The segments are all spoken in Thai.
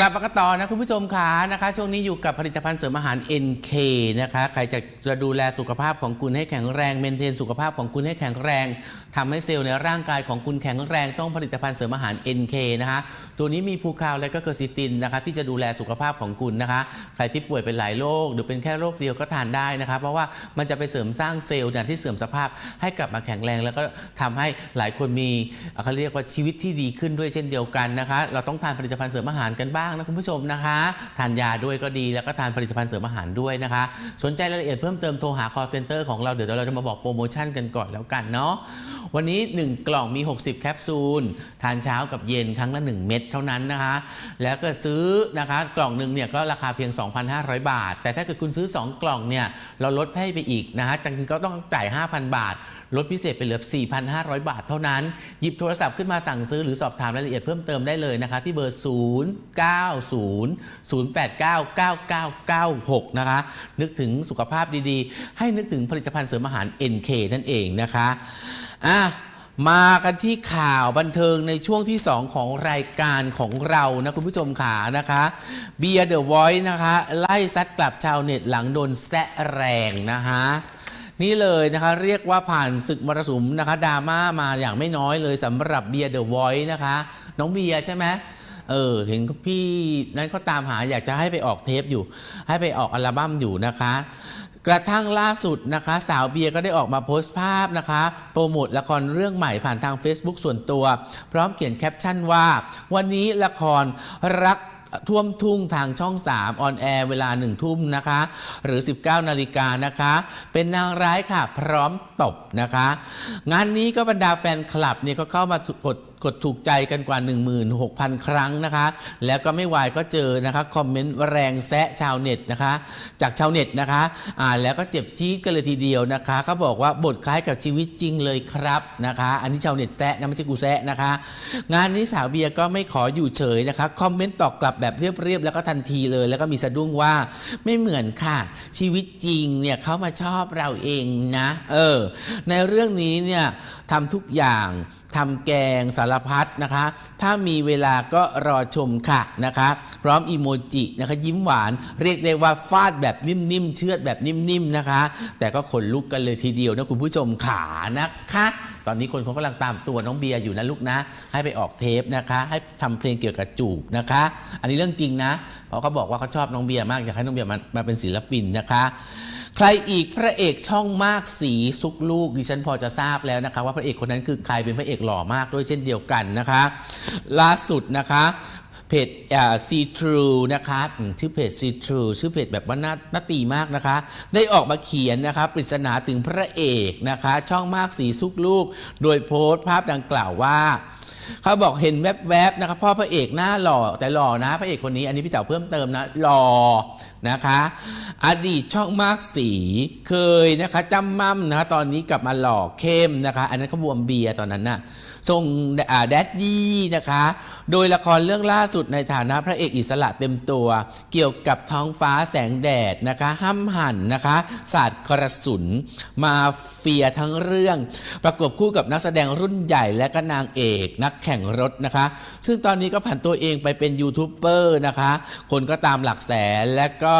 กลับมากันต่อนะคุณผู้ชมขานะคะ ช่วงนี้อยู่กับผลิตภัณฑ์เสริมอาหาร NK นะคะ ใครจะจะดูแลสุขภาพของคุณให้แข็งแรงเมนเทนสุขภาพของคุณให้แข็งแรงทำให้เซลล์ในร่างกายของคุณแข็งแรงต้องผลิตภัณฑ์เสริมอาหาร NK นะคะ ตัวนี้มีภูคาวและก็เคอร์ซิตินนะคะ ที่จะดูแลสุขภาพของคุณนะคะ ใครที่ป่วยเป็นหลายโรคหรือเป็นแค่โรคเดียวก็ทานได้นะคะ เพราะว่ามันจะไปเสริมสร้างเซลล์ที่เสื่อมสภาพให้กลับมาแข็งแรง แล้วก็ทำให้หลายคนมีเอ่อเขาเรียกว่าชีวิตที่ดีขึ้นด้วยเช่นเดียวกันนะคะ เราต้องทานผลิตภัณฑ์เสริมอาหารกันบ้างนะคุณผู้ชมนะคะทานยาด้วยก็ดีแล้วก็ทานผลิตภัณฑ์เสริมอาหารด้วยนะคะ สนใจรายละเอียดเพิ่มเติมโทรหา call center ของเราเดี๋ยวเราจะมาบอกโปรโมชั่นกันก่อนแล้วกันเนาะวันนี้ 1 กล่องมี 60 แคปซูล ทานเช้ากับเย็นครั้งละ 1 เม็ดเท่านั้นนะคะ แล้วก็ซื้อนะคะกล่องหนึ่งเนี่ยก็ราคาเพียง 2,500 บาท แต่ถ้าเกิดคุณซื้อ 2 กล่องเนี่ยเราลดให้ไปอีกนะคะจริงๆก็ต้องจ่าย 5,000 บาท ลดพิเศษไปเหลือ 4,500 บาทเท่านั้น หยิบโทรศัพท์ขึ้นมาสั่งซื้อหรือสอบถามรายละเอียดเพิ่มเติมได้เลยนะคะ ที่เบอร์ 0900899996 นะคะ นึกถึงสุขภาพดีๆ ให้นึกถึงผลิตภัณฑ์เสริมอาหาร NK นั่นเองนะคะอะมากันที่ข่าวบันเทิงในช่วงที่ 2 ของรายการของเรานะคุณผู้ชมขานะคะเบียร์เดอะไวท์นะคะ ไล่ซัดกลับชาวเน็ตหลังโดนแซะแรงนะคะ นี่เลยนะคะเรียกว่าผ่านศึกมรสุมนะคะดราม่ามาอย่างไม่น้อยเลยสำหรับเบียร์เดอะไวท์นะคะ น้องเบียร์ใช่ไหมเออเห็นพี่นั้นก็ตามหาอยากจะให้ไปออกเทปอยู่ ให้ไปออกอัลบั้มอยู่นะคะ กระทั่งล่าสุดนะคะ สาวเบียร์ก็ได้ออกมาโพสต์ภาพนะคะ โปรโมทละครเรื่องใหม่ผ่านทาง Facebook ส่วนตัว พร้อมเขียนแคปชั่นว่า วันนี้ละครรัก ท่วมทุ่งทางช่อง 3 ออนแอร์เวลา 1 ทุ่มนะคะ หรือ 19 นาฬิกานะคะ เป็นนางร้ายค่ะ พร้อมตบนะคะ งานนี้ก็บรรดาแฟนคลับเนี่ยก็เข้ามากดกดถูกใจกันกว่า 16,000 ครั้งนะคะ แล้วก็ไม่วายก็เจอนะคะคอมเมนต์แรงแซะชาวเน็ตนะคะ จากชาวเน็ตนะคะอ่าแล้วก็เจ็บจี๊ดกันเลยทีเดียวนะคะเขาบอกว่าบทคล้ายกับชีวิตจริงเลยครับนะคะ อันนี้ชาวเน็ตแซะนะไม่ใช่กูแซะนะคะ งานนี้สาวเบียร์ก็ไม่ขออยู่เฉยนะคะคอมเมนต์ตอบกลับแบบเรียบๆแล้วก็ทันทีเลย แล้วก็มีสะดุ้งว่าไม่เหมือนค่ะ ชีวิตจริงเนี่ยเขามาชอบเราเองนะ เออ ในเรื่องนี้เนี่ยทำทุกอย่าง ทำแกงสารพัดนะคะ ถ้ามีเวลาก็รอชมค่ะนะคะ พร้อมอีโมจินะคะยิ้มหวาน เรียกได้ว่าฟาดแบบนิ่มๆเชือดแบบนิ่มๆนะคะ แต่ก็ขนลุกกันเลยทีเดียวนะคุณผู้ชมขานะคะ ตอนนี้คนเขากำลังตามตัวน้องเบียร์อยู่นะลูกนะ ให้ไปออกเทปนะคะ ให้ทำเพลงเกี่ยวกับจูบนะคะ อันนี้เรื่องจริงนะเพราะเขาบอกว่าเขาชอบน้องเบียร์มากอยากให้น้องเบียร์มามาเป็นศิลปินนะคะ ใครอีกพระเอกช่องมากสีซุกลูกดิฉันพอจะทราบแล้วนะคะ ว่าพระเอกคนนั้นคือใครเป็นพระเอกหล่อมากด้วยเช่นเดียวกันนะคะ ล่าสุดนะคะเพจซีทรูนะคะชื่อเพจซีทรูชื่อเพจแบบว่าน่าน่าตีมากนะคะ ได้ออกมาเขียนนะคะปริศนาถึงพระเอกนะคะ ช่องมากสีซุกลูก โดยโพสต์ภาพดังกล่าวว่า เขาบอกเห็นแวบๆนะครับพ่อพระเอกหน้าหล่อแต่หล่อนะพระเอกคนนี้อันนี้พี่เจ๋าเพิ่มเติมนะหล่อนะคะ อดีตช่องมากสีเคยนะคะจำมั่มนะคะตอนนี้กลับมาหล่อเข้มนะคะ อันนั้นเขาบวมเบียร์ตอนนั้นน่ะ งอ่าแดดดี้นะคะ โดยละครเรื่องล่าสุดในฐานะพระเอกอิสระเต็มตัว เกี่ยวกับท้องฟ้าแสงแดดนะคะห้ำหันนะคะศาสตร์กระสุน มาเฟียทั้งเรื่อง ประกบคู่กับนักแสดงรุ่นใหญ่และก็นางเอกนักแข่งรถนะคะ ซึ่งตอนนี้ก็ผ่านตัวเองไปเป็นยูทูบเบอร์นะคะ คนก็ตามหลักแสนและก็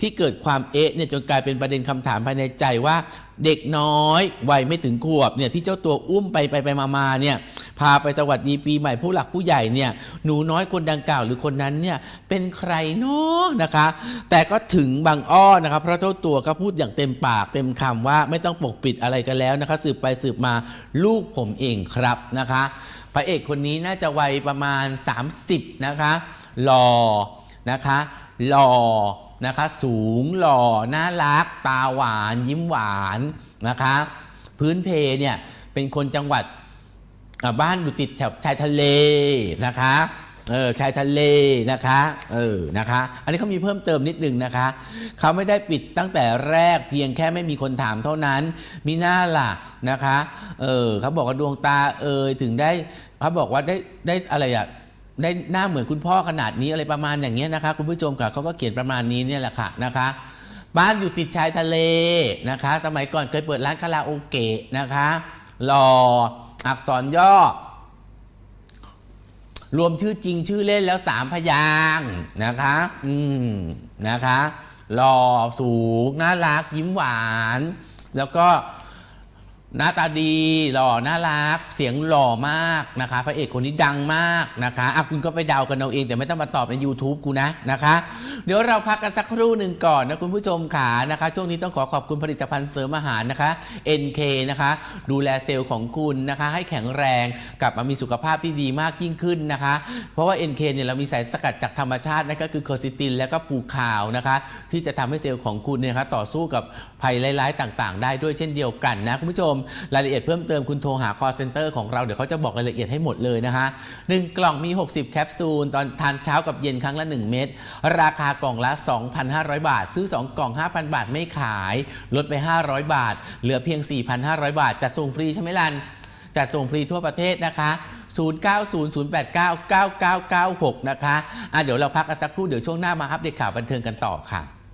ที่เกิดความเอ๊ะเนี่ยจนกลายเป็นประเด็นคำถามภายในใจว่า เด็กน้อยวัยไม่ถึงขวบเนี่ยที่เจ้าตัวอุ้มไปไปไปมาเนี่ยพาไปสวัสดีปีใหม่ผู้หลักผู้ใหญ่เนี่ยหนูน้อยคนดังกล่าวหรือคนนั้นเนี่ยเป็นใครเนาะนะคะ แต่ก็ถึงบางอ้อนะครับเพราะเจ้าตัวก็พูดอย่างเต็มปากเต็มคำว่าไม่ต้องปกปิดอะไรกันแล้วนะคะ สืบไปสืบมาลูกผมเองครับนะคะพระเอกคนนี้น่าจะวัยประมาณ 30 นะคะหล่อนะคะหล่อ นะคะ สูงหล่อน่ารัก ตาหวาน ยิ้มหวานนะคะ พื้นเพเนี่ยเป็นคนจังหวัดบ้านอยู่ติดแถบชายทะเลนะคะเออชายทะเลนะคะเออนะคะ อันนี้เขามีเพิ่มเติมนิดนึงนะคะเขาไม่ได้ปิดตั้งแต่แรกเพียงแค่ไม่มีคนถามเท่านั้น มีหน้าล่ะนะคะเออเขาบอกว่าดวงตาเอยถึงได้เขาบอกว่าได้ได้อะไรอะ ได้หน้าเหมือนคุณพ่อขนาดนี้อะไรประมาณอย่างเงี้ยนะคะ คุณผู้ชมค่ะเขาก็เขียนประมาณนี้เนี่ยแหละค่ะนะคะ บ้านอยู่ติดชายทะเลนะคะ สมัยก่อนเคยเปิดร้านคาราโอเกะนะคะหล่ออักษรย่อ รวมชื่อจริงชื่อเล่นแล้วสามพยางนะคะ อืมนะคะหล่อสูงน่ารักยิ้มหวาน แล้วก็ หน้าตาดีหล่อน่ารัก เสียงหล่อมากนะคะพระเอกคนนี้ดังมากนะคะอะคุณก็ไปเดากันเอาเอง แต่ไม่ต้องมาตอบใน YouTube กูนะนะคะ เดี๋ยวเราพักกันสักครู่หนึ่งก่อนนะคุณผู้ชมขานะคะ ช่วงนี้ต้องขอขอบคุณผลิตภัณฑ์เสริมอาหารนะคะ NK นะคะ ดูแลเซลล์ของคุณนะคะ ให้แข็งแรงกลับมามีสุขภาพที่ดีมากยิ่งขึ้นนะคะ เพราะว่า NK เนี่ยเรามีสารสกัดจากธรรมชาตินั่นก็คือโคซิตินและก็ภูขาวนะคะ ที่จะทำให้เซลล์ของคุณเนี่ยคะต่อสู้กับภัยร้ายๆต่าง ๆ ได้ด้วยเช่นเดียวกันนะคุณผู้ชมรายละเอียดเพิ่มเติมคุณโทรหา call center ของเรา เดี๋ยวเขาจะบอกรายละเอียดให้หมดเลยนะคะ1กล่องมี 60 แคปซูล ตอนทานเช้ากับเย็นครั้งละ 1 เม็ดราคากล่องละ 2,500 บาท ซื้อ 2 กล่อง 5,000 บาทไม่ขาย ลดไป 500 บาท เหลือเพียง 4,500 บาทจัดส่งฟรีใช่ไหมลันจัดส่งฟรีทั่วประเทศนะคะ0900899996 นะคะอะเดี๋ยวเราพักกันสักครู่เดี๋ยวช่วงหน้ามาอัปเดตข่าวบันเทิงกันต่อค่ะ